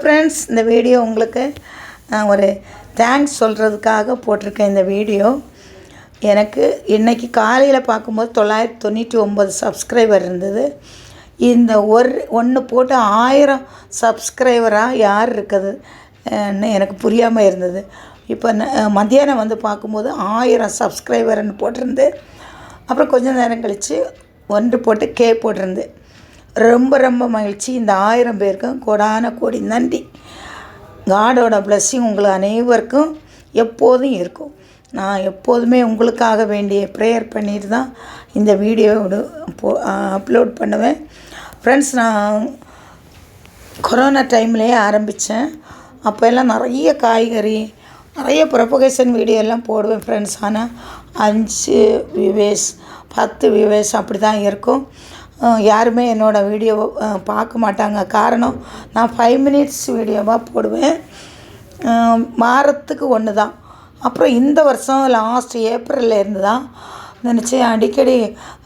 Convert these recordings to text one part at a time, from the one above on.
Friends இந்த video உங்களுக்கு நான் ஒரு தேங்க்ஸ் சொல்கிறதுக்காக போட்டிருக்கேன் இந்த வீடியோ எனக்கு இன்றைக்கி காலையில் பார்க்கும்போது தொள்ளாயிரத்தி தொண்ணூற்றி ஒம்பது சப்ஸ்கிரைபர் இருந்தது. இந்த ஒரு ஒன்று போட்டு ஆயிரம் சப்ஸ்கிரைபராக யார் இருக்குதுன்னு எனக்கு புரியாமல் இருந்தது. இப்போ மத்தியானம் வந்து பார்க்கும்போது ஆயிரம் சப்ஸ்கிரைபர்னு போட்டிருந்து அப்புறம் கொஞ்ச நேரம் கழித்து ஒன்று போட்டு கே போட்டிருந்து. ரொம்ப ரொம்ப மகிழ்ச்சி. இந்த ஆயிரம் பேருக்கும் கோடான கோடி நன்றி. காடோட பிளஸ்ஸிங் உங்கள் அனைவருக்கும் எப்போதும் இருக்கும். நான் எப்போதுமே உங்களுக்காக வேண்டிய ப்ரேயர் பண்ணிட்டு தான் இந்த வீடியோவோட போ அப்லோட் பண்ணுவேன். ஃப்ரெண்ட்ஸ் நான் கொரோனா டைம்லேயே ஆரம்பித்தேன் அப்போ எல்லாம் நிறைய காய்கறி நிறைய ப்ரொபகேஷன் வீடியோ எல்லாம் போடுவேன் ஃப்ரெண்ட்ஸ் ஆனால் அஞ்சு வியூவேஸ் பத்து வியூவேஸ் அப்படி தான் இருக்கும். யாருமே என்னோடய வீடியோவை பார்க்க மாட்டாங்க. காரணம் நான் ஃபைவ் மினிட்ஸ் வீடியோவாக போடுவேன். அஹ் வாரத்துக்கு ஒன்று தான் அப்புறம் இந்த வருஷம் லாஸ்ட் ஏப்ரல்லேருந்து தான் நினச்சேன். அடிக்கடி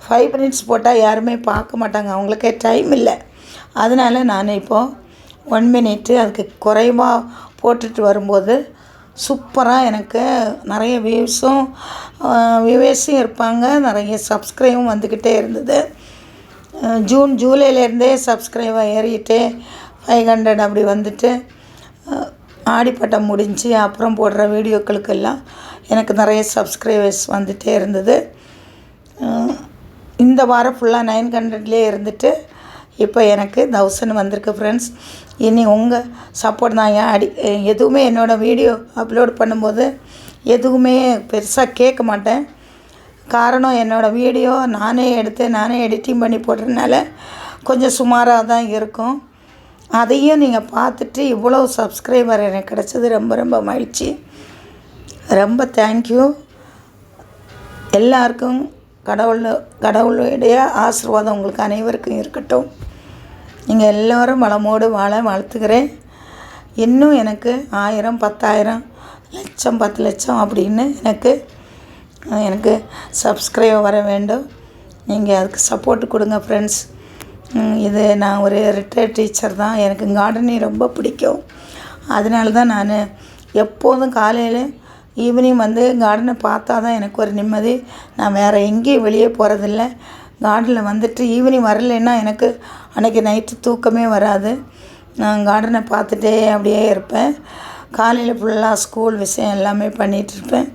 ஃபைவ் மினிட்ஸ் போட்டால் யாருமே பார்க்க மாட்டாங்க. அவங்களுக்கே டைம் இல்லை. அதனால நான் இப்போது ஒன் மினிட்டு அதுக்கு குறைவாக போட்டுட்டு வரும்போது சூப்பராக எனக்கு நிறைய வியூஸும் வியூவேஸும் இருப்பாங்க. நிறைய சப்ஸ்கிரைபும் வந்துக்கிட்டே இருந்தது. ஜூன் ஜூலைலேருந்தே சப்ஸ்கிரைபர் ஏறிட்டு ஃபைவ் ஹண்ட்ரட் அப்படி வந்துட்டு ஆடிப்பட்டம் முடிஞ்சு அப்புறம் போடுற வீடியோக்களுக்கெல்லாம் எனக்கு நிறைய சப்ஸ்கிரைபர்ஸ் வந்துகிட்டே இருந்தது. இந்த வாரம் ஃபுல்லாக நைன் ஹண்ட்ரட்லேயே இருந்துட்டு இப்போ எனக்கு தௌசண்ட் வந்திருக்கு ஃப்ரெண்ட்ஸ் இனி உங்கள் சப்போர்ட் தான். ஏன் அடி எதுவுமே என்னோடய வீடியோ அப்லோட் பண்ணும்போது எதுவுமே பெருசாக கேட்க மாட்டேன். காரணம் என்னோடய வீடியோ நானே எடுத்து நானே எடிட்டிங் பண்ணி போடுறதுனால கொஞ்சம் சுமாராக தான் இருக்கும். அதையும் நீங்கள் பார்த்துட்டு இவ்வளோ சப்ஸ்கிரைபர் எனக்கு கிடச்சது ரொம்ப ரொம்ப மகிழ்ச்சி. ரொம்ப தேங்க்யூ எல்லாருக்கும் கடவுள் கடவுளுடைய ஆசீர்வாதம் உங்களுக்கு அனைவருக்கும் இருக்கட்டும். நீங்கள் எல்லோரும் வளமோடு வாழ வாழ்த்துக்கிறேன் இன்னும் எனக்கு ஆயிரம் பத்தாயிரம் லட்சம் பத்து லட்சம் அப்படின்னு எனக்கு எனக்கு சப்ஸ்கிரைப் வர வேண்டும். நீங்கள் அதுக்கு சப்போர்ட் கொடுங்க ஃப்ரெண்ட்ஸ் இது நான் ஒரு ரிட்டையர்ட் டீச்சர் தான். எனக்கு கார்டனிங் ரொம்ப பிடிக்கும். அதனால தான் நான் எப்போதும் காலையில் ஈவினிங் வந்து கார்டனை பார்த்தா தான் எனக்கு ஒரு நிம்மதி. நான் வேறு எங்கேயும் வெளியே போகிறதில்ல கார்டனில் வந்துட்டு ஈவினிங் வரலைன்னா எனக்கு அன்றைக்கி நைட்டு தூக்கமே வராது. நான் கார்டனை பார்த்துட்டே அப்படியே இருப்பேன். காலையில் ஃபுல்லாக ஸ்கூல் விஷயம் எல்லாமே பண்ணிகிட்ருப்பேன்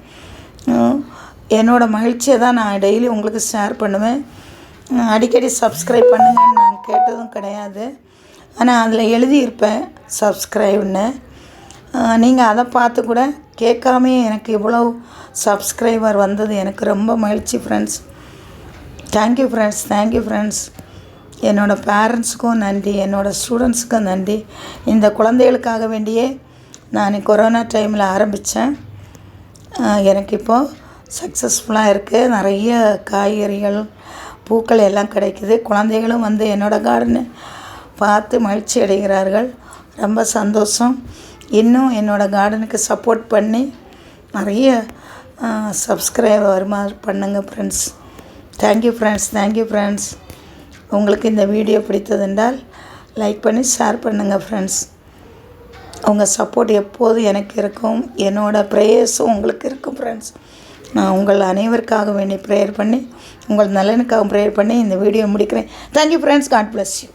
என்னோடய மகிழ்ச்சியை தான் நான் டெய்லி உங்களுக்கு ஷேர் பண்ணுவேன். அடிக்கடி சப்ஸ்கிரைப் பண்ணுங்கன்னு நான் கேட்டதும் கிடையாது. ஆனால் அதில் எழுதியிருப்பேன் சப்ஸ்கிரைப்னு நீங்கள் அதை பார்த்து கூட கேட்காமே எனக்கு இவ்வளோ சப்ஸ்கிரைபர் வந்தது. எனக்கு ரொம்ப மகிழ்ச்சி friends thank you friends thank you friends என்னோடய பேரண்ட்ஸுக்கும் நன்றி. என்னோடய ஸ்டூடெண்ட்ஸுக்கும் நன்றி. இந்த குழந்தைகளுக்காக வேண்டியே நான் கொரோனா டைமில் ஆரம்பித்தேன் எனக்கு இப்போது சக்ஸஸ்ஃபுல்லாக இருக்குது நிறைய காய்கறிகள் பூக்கள் எல்லாம் கிடைக்குது. குழந்தைகளும் வந்து என்னோடய கார்டனை பார்த்து மகிழ்ச்சி அடைகிறார்கள். ரொம்ப சந்தோஷம். இன்னும் என்னோடய கார்டனுக்கு சப்போர்ட் பண்ணி நிறைய சப்ஸ்கிரைபர் வருமாறு பண்ணுங்கள் friends thank you friends thank you friends உங்களுக்கு இந்த வீடியோ பிடித்ததென்றால் லைக் பண்ணி ஷேர் பண்ணுங்கள் ஃப்ரெண்ட்ஸ் உங்கள் சப்போர்ட் எப்போதும் எனக்கு இருக்கும்? என்னோடய ப்ரேயர்ஸும் உங்களுக்கு இருக்கும் ஃப்ரெண்ட்ஸ் நான் உங்கள் அனைவருக்காக வேண்டி ப்ரேயர் பண்ணி உங்கள் நலனுக்காக ப்ரேயர் பண்ணி இந்த வீடியோ முடிக்கிறேன். Thank you friends God bless you